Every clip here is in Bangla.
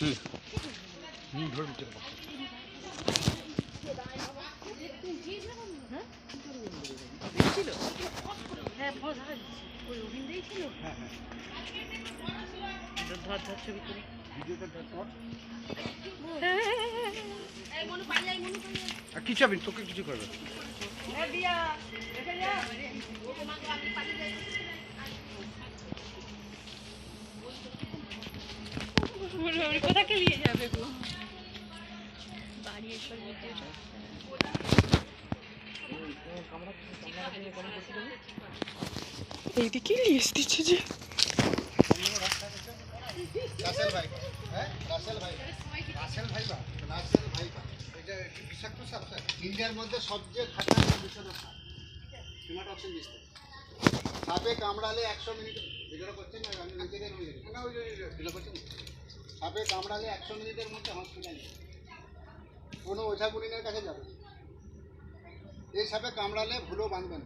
হ্যাঁ হ্যাঁ হ্যাঁ। হ্যাঁ কিছু হবে তোকে কিছু করবে কোথাকে নিয়ে যাবে গো? বাড়ি এসে ভিডিওটা এইদিকে লিস দিচ্ছে যে? রাসেল ভাই হ্যাঁ? রাসেল ভাই রাসেল ভাই রাসেল ভাই বা। এটা কি সাপ? ইন্ডিয়ার মধ্যে সবচেয়ে খাতারনাক বিষাক্ত সাপ। হিমাটক্সিন বিষ সাপে কামড়ালে একশো মিনিট ভিডিও করছেন আমি নিজে গিয়ে না ওই ভিডিও করছেন? সাপে কামড়ালে একশো মিনিটের মধ্যে হসপিটালে কোনো ওঝা গুলিনের কাছে যাবে এই সাপে কামড়ালে ভুলো বাঁধবেন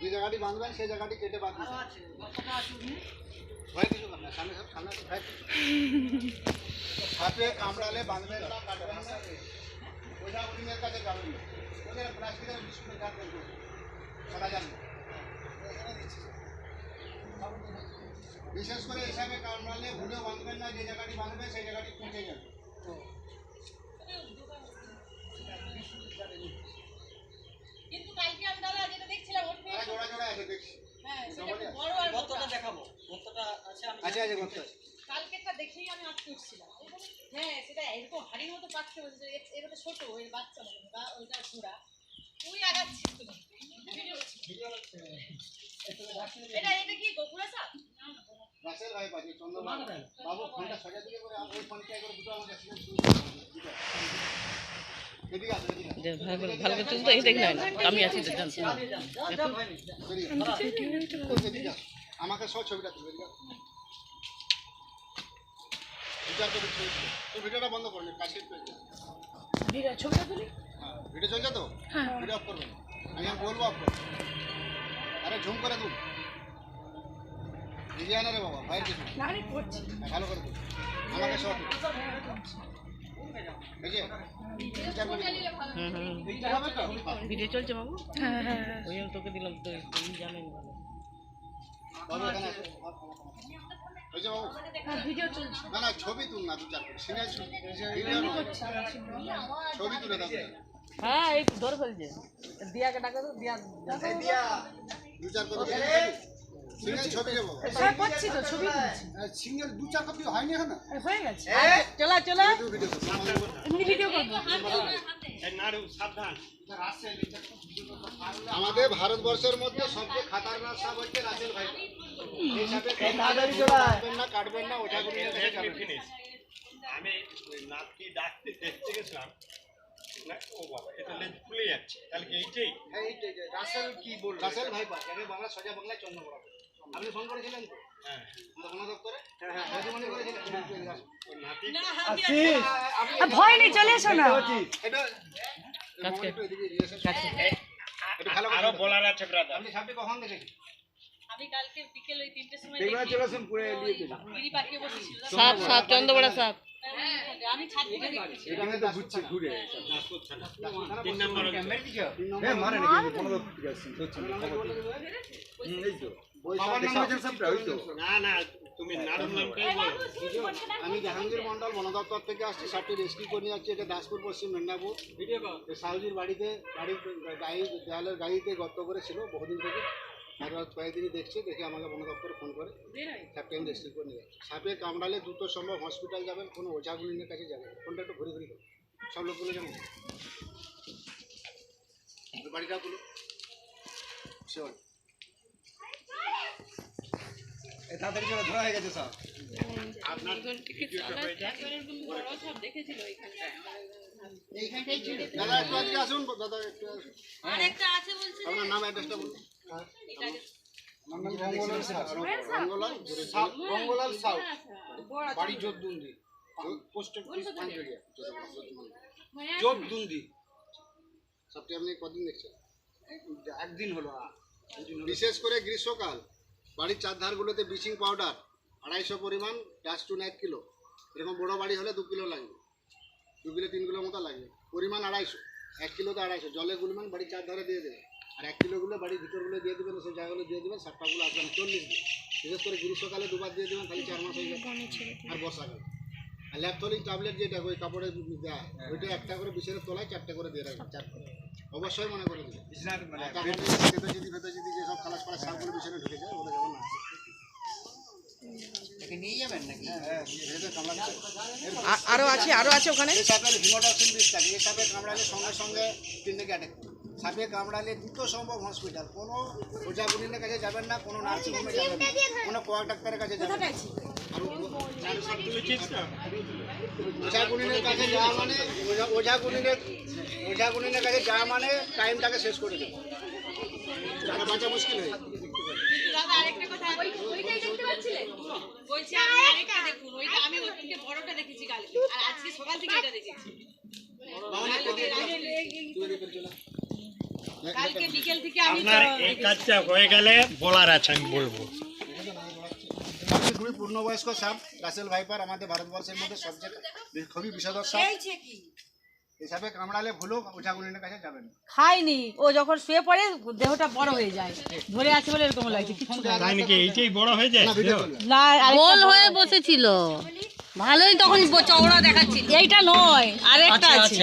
যে জায়গাটি বাঁধবেন, সেই জায়গাটি কেটে বাঁধবেন ভয় কিছু না, সামনে সব, সামনে ভয়। হাতে কামড়ালে বাঁধবেন না, কাটবেন না। ওঝা উঠিনের কাছে যাবেন না। ওদের প্লাস্টিকের বিস্কুট যাবেন করা যাবে না। বিশেষ করে হিসাবে কামড়ালে ভুলেও বাঁধবেন না যে জায়গাটি বাঁধবে সেই জায়গাটি পৌঁছে যাবে কিন্তু কালকে আমি দাদা যেটা দেখছিলাম ওর তারা জোড়া জোড়া আছে দেখছি। হ্যাঁ সেটা খুব বড় আর মোটা। আছে আছে গর্ত আছে। কালকেরটা দেখেই আমি আটকে উঠছিলাম হ্যাঁ সেটা এরকম হাড়ির মতো পাচ্ছে বলছে এটা তো ছোট ওই বাচ্চা মনে বা ওইটা ঘোড়া। তুই আগাচ্ছিস তুমি ভিডিও এটা এটা কি গোকুড়া সাপ ভাই চন্দ্রবাবু বাবু ফোনটা সজা দিকে করে ওই ফোনটা দুটো আমার কাছে। আমাকে সব ছবিটা তুলবে ভিডিওটা বন্ধ করবি কাছে ছবিটা তুলি? হ্যাঁ ভিডিও চলছে তো? ভিডিও অফ করবেন আমি বলব অফ করবেন আরে ঝুম করে তুল। নিজে আনা রে বাবা ভাইয়ের কিছু না আমি করছি। হ্যাঁ, ভালো করে আমাকে সব করে ভিডিও চলছে বাবু? হ্যাঁ হ্যাঁ হ্যাঁ। ওই তোকে দিলাম তো জানেন ভালো। হ্যাঁ না না ছবি তুল না বিচার করে। ছবি। তুলে দাও। হ্যাঁ এই তো ধরে ফেলছে দিয়াকে ডাকা তো দিয়া করে তুলছি দু চার কপি হয়ে আমাদের ভারতবর্ষের মধ্যে সবচেয়ে খাতারনাক সাপ হচ্ছে রাসেল ভাই। কাটবেন না কাটবেন না ওটা আমি নাতি ডাকতে দেখতে গেছিলাম। ও বাবা এটা লেজ খুলে যাচ্ছে। তাহলে কি এইটাই? রাসেল কি বল রাসেল ভাই বাংলা সোজা বাংলায় চন্দ্র বড় আপনি ফোন করেছিলেন তো? হ্যাঁ। আমাদের বন দপ্তরে? হ্যাঁ হ্যাঁ। ভয় নেই চলে এসো না। ভালো আরও বলার আছে আপনি সাপটি কখন দেখেছেন? আমি কালকে বিকেল ওই তিনটের সময় দেখি। গিরি পাঠিয়ে বসেছিল। সাপ সাপ চন্দ্রবড়া সাপ। হ্যাঁ, আমি ছাদ থেকে দেখেছি এখানে তো ঘুরছে ঘুরে। তিন নম্বর বাবার নাম হচ্ছে সাপটা তো। না না তুমি নারুর নামটাই আমি জাহাঙ্গীর মন্ডল বন দপ্তর থেকে আসছি সাপটি রেস্কিউ করে নিয়ে যাচ্ছি এটা দাসপুর পশ্চিম মেদিনীপুর। এই সাহুজির বাড়িতে বাড়ির গাড়ি দেওয়ালের গাড়িতে গর্ত করেছিল বহুদিন থেকে। কয়েকদিনই দেখছে দেখে আমাকে বন দপ্তরে ফোন করে। সাপটি আমি রেস্কিউ করে নিয়ে যাচ্ছি। সাপে কামড়ালে দ্রুত সম্ভব হসপিটাল যাবেন কোনো ওঝাগুলিনের কাছে যাবেন ফোনটা একটু ঘুরে ঘুরে করুন। সব লোকগুলো যেমন বাড়িটা গুলো শিওর তাড়াতাড়ি চলো ধরা হয়ে গেছে সব। আপনার এইখানটাই ছিল। দাদা একটু আজকে আসুন দাদা একটু আসুন। আর একটা আছে বলছে আপনার নাম অ্যাড্রেসটা বলুন। কদিন দেখছেন একদিন হলো বিশেষ করে গ্রীষ্মকাল, বাড়ির চারধারগুলোতে ব্লিচিং পাউডার, আড়াইশো পরিমাণ ডাস্টুন এক কিলো এরকম বড় বাড়ি হলে দু কিলো লাগবে। দু কিলো তিন কিলো মতো লাগবে। পরিমাণ আড়াইশো। এক কিলো তো আড়াইশো। জলে গুলবেন বাড়ির চার ধারে দিয়ে দেবে। আর এক কিলোগুলো বাড়ির ভিতরগুলো দিয়ে দেবেন সেই জায়গাগুলো দিয়ে দেবেন সাতটাগুলো আসবে না চল্লিশ দিন। বিশেষ করে গ্রীষ্মকালে দুবার দিয়ে দেবেন খালি চার মাস হয়ে যাবে। আর বর্ষাকালে। আর ল্যাপথলিক ট্যাবলেট যেটা ওই কাপড়ে দেয় ওইটা একটা করে বিশের তলায় চারটে করে দিয়ে রাখবেন চার করে। অবশ্যই মনে করে দেবেন। আর তারপরে ফেতোচিদি ফেতোচিদি যেসব খালাস ফালাস সারগুলো বিছানে ঢুকে যায় ওগুলো যেমন না। হ্যাঁ, আরও আছে আরও আছে ওখানে? থাকে কামড়ালে সঙ্গে সঙ্গে ক্লিনিকে অ্যাটাক করে। সাপে কামড়ালে দ্রুত সম্ভব হসপিটাল কোনো ওঝা গুনিনের কাছে যাবেন না কোনো নার্সিং হোমে যাবেন না কোনো কোয়া ডাক্তারের কাছে যাবেন না। কাছে যাওয়া মানে ওঝা- ওঝা গুনিনের কাছে যাওয়া মানে টাইমটাকে শেষ করে দেবে। টাকা বাঁচা মুশকিল হয়ে দেখেছি কালকে আর আজকে সকাল থেকে এটা দেখেছি। কালকে বিকেল থেকে আমি আপনার এই কাজটা হয়ে গেলে বলার আছে আমি বলব। খুবই পূর্ণবয়স্ক সাপ রাসেল ভাইপার আমাদের ভারতবর্ষের মধ্যে সবচেয়ে খুবই বিষধর সাপ। এই সাপে কামড়ালে ভুলেও ওঝা গুনিনের কাছে যাবেন না। খায়নি। ও যখন শুয়ে পড়ে দেহটা বড় হয়ে যায়। ধরে আছে বলে এরকম লাগছে। না। তাই নাকি এইটাই বড় হয়ে যায়? না গোল হয়ে বসেছিল। ভালোই তখন চওড়া দেখাচ্ছিল। এইটা নয় আরেকটা আছে।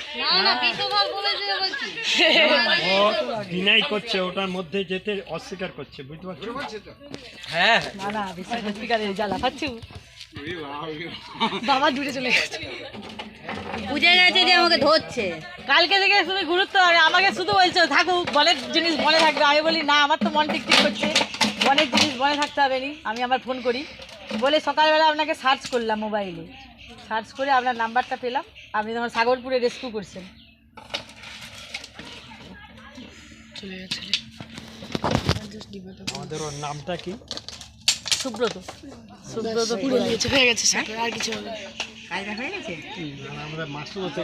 ডিনাই করছে ওটার মধ্যে যেতে অস্বীকার করছে বুঝতে পারছ? না না জ্বালা খাচ্ছি বাবা দূরে চলে গেছে। বুঝে গেছে যে আমাকে ধরছে। কালকে থেকে শুধু গুরুত্ব আর আমাকে শুধু বলছো থাকুক বনের জিনিস বলে থাকবে। আমি বলি না আমার তো মন ঠিক ঠিক করছে। বনের জিনিস বলে থাকতে হবে নি আমি আমার ফোন করি। বলে সকালবেলা আপনাকে সার্চ করলাম মোবাইলে সার্চ করে আপনার নাম্বারটা পেলাম। আপনি তখন সাগরপুরে রেস্কিউ করছেন। আমাদের ওর নামটা কি? সুব্রত। সুব্রত পুরো হয়ে গেছে আর কিছু হবে কাজটা হয়ে গেছে? আমরা মাসুদ